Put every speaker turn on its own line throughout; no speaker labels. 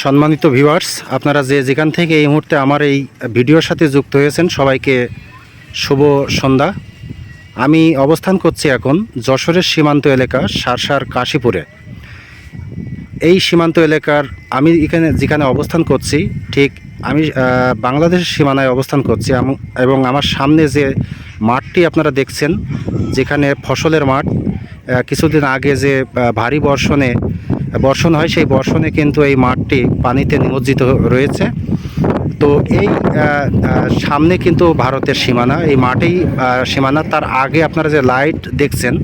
সম্মানিত ভিউয়ার্স আপনারা যে যেখান থেকে এই মুহূর্তে আমার এই ভিডিওর সাথে যুক্ত হয়েছেন, সবাইকে শুভ সন্ধ্যা। আমি অবস্থান করছি এখন যশোরের সীমান্ত এলাকা, সারসার কাশীপুরে। এই সীমান্ত এলাকার আমি এখানে যেখানে অবস্থান করছি, ঠিক আমি বাংলাদেশের সীমানায় অবস্থান করছি এবং আমার সামনে যে মাঠটি আপনারা দেখছেন, যেখানে ফসলের মাঠ কিছুদিন আগে যে ভারী বর্ষণে বর্ষণ হয় সেই বর্ষণে কিন্তু এই মাঠটি পানিতে নিমজ্জিত রয়েছে। তো এই সামনে কিন্তু ভারতের সীমানা। এই মাঠেই সীমানা তার আগে আপনারা যে লাইট দেখছেন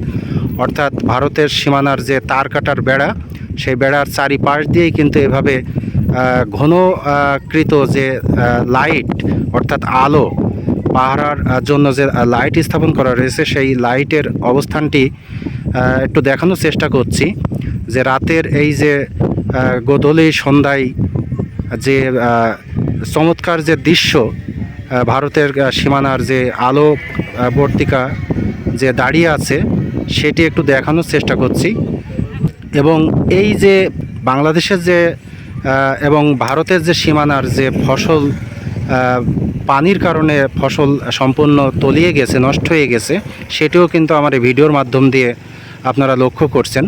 অর্থাৎ ভারতের সীমানার যে তার কাটার বেড়া সেই বেড়ার চারিপাশ দিয়েই কিন্তু এভাবে আহ, ঘন আহ, কৃত যে লাইট অর্থাৎ আলো পাহারার জন্য যে লাইট স্থাপন করা রয়েছে সেই লাইটের অবস্থানটি একটু দেখানোর চেষ্টা করছি। যে রাতের এই যে গোধূলি সন্ধ্যায় যে চমৎকার যে দৃশ্য ভারতের সীমানার যে আলো বর্তিকা যে দাঁড়িয়ে আছে, সেটি একটু দেখানোর চেষ্টা করছি। এবং এই যে বাংলাদেশের যে এবং ভারতের যে সীমানার যে ফসল পানির কারণে ফসল সম্পূর্ণ তলিয়ে গেছে, নষ্ট হয়ে গেছে, সেটিও কিন্তু আমার এই ভিডিওর মাধ্যম দিয়ে আপনারা লক্ষ্য করছেন।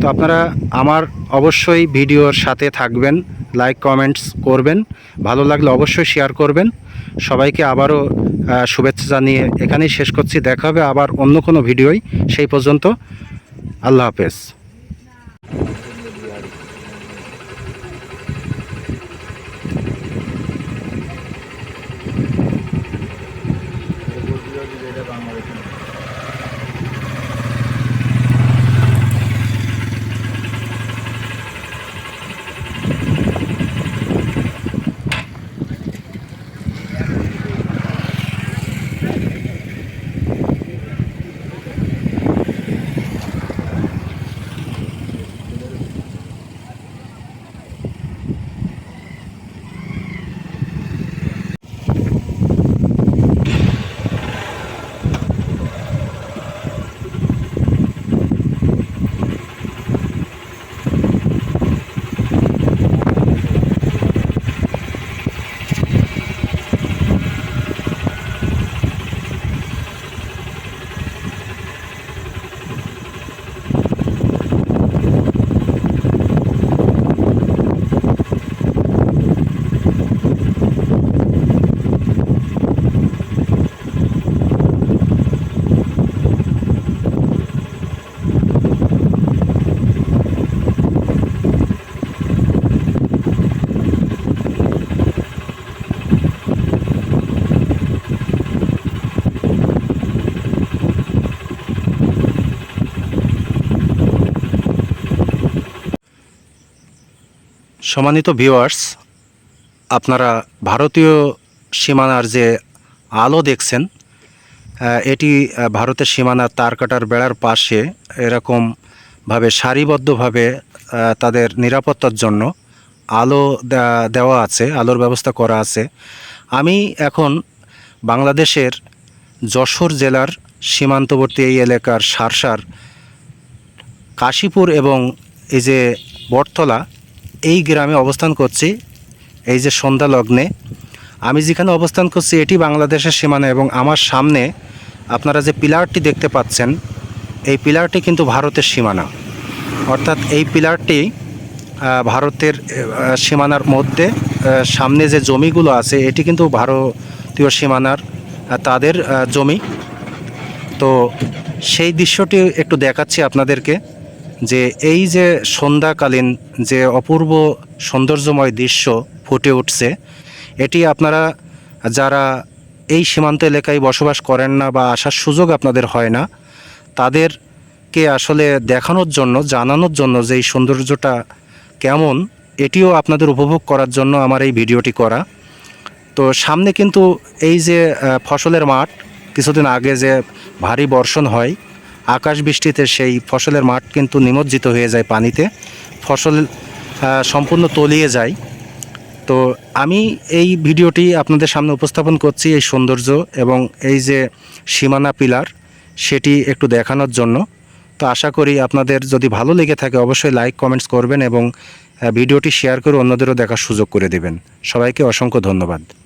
তো আপনারা আমার অবশ্যই ভিডিওর সাথে থাকবেন লাইক কমেন্টস করবেন। ভালো লাগলে অবশ্যই শেয়ার করবেন। সবাইকে আবারও শুভেচ্ছা জানিয়ে এখানেই শেষ করছি। দেখা হবে আবার অন্য কোনো ভিডিওই সেই পর্যন্ত আল্লাহ হাফেজ। সম্মানিত ভিউয়ার্স, আপনারা ভারতীয় সীমানার যে আলো দেখছেন এটি ভারতের সীমানার তার কাটার বেড়ার পাশে এরকমভাবে সারিবদ্ধভাবে তাদের নিরাপত্তার জন্য আলো দেওয়া আছে, আলোর ব্যবস্থা করা আছে। আমি এখন বাংলাদেশের যশোর জেলার সীমান্তবর্তী এই এলাকার সারসার কাশীপুর এবং এই যে বটতলা এই গ্রামে অবস্থান করছি, এই যে সন্ধ্যা লগ্নে। আমি যেখানে অবস্থান করছি, এটি বাংলাদেশের সীমানা এবং আমার সামনে আপনারা যে পিলারটি দেখতে পাচ্ছেন, এই পিলারটি কিন্তু ভারতের সীমানা। অর্থাৎ এই পিলারটি ভারতের সীমানার মধ্যে সামনে যে জমিগুলো আছে, এটি কিন্তু ভারতীয় সীমানার তাদের জমি। তো সেই দৃশ্যটি একটু দেখাচ্ছি আপনাদেরকে। যে এই যে সন্ধ্যাকালীন যে অপূর্ব সৌন্দর্যময় দৃশ্য ফুটে উঠছে, এটি আপনারা যারা এই সীমান্ত এলাকায় বসবাস করেন না বা আসার সুযোগ আপনাদের হয় না, তাদেরকে আসলে দেখানোর জন্য, জানানোর জন্য যে এই সৌন্দর্যটা কেমন, এটিও আপনাদের উপভোগ করার জন্য আমার এই ভিডিওটি করা। তো সামনে কিন্তু এই যে ফসলের মাঠ, কিছুদিন আগে যে ভারী বর্ষণ হয় আকাশ বৃষ্টিতে সেই ফসলের মাঠ কিন্তু নিমজ্জিত হয়ে যায় পানিতে। ফসল সম্পূর্ণ তলিয়ে যায়। তো আমি এই ভিডিওটি আপনাদের সামনে উপস্থাপন করছি এই সৌন্দর্য এবং এই যে সীমানা পিলার, সেটি একটু দেখানোর জন্য। তো আশা করি আপনাদের যদি ভালো লেগে থাকে, অবশ্যই লাইক, কমেন্টস করবেন এবং ভিডিওটি শেয়ার করে অন্যদেরও দেখার সুযোগ করে দেবেন। সবাইকে অসংখ্য ধন্যবাদ।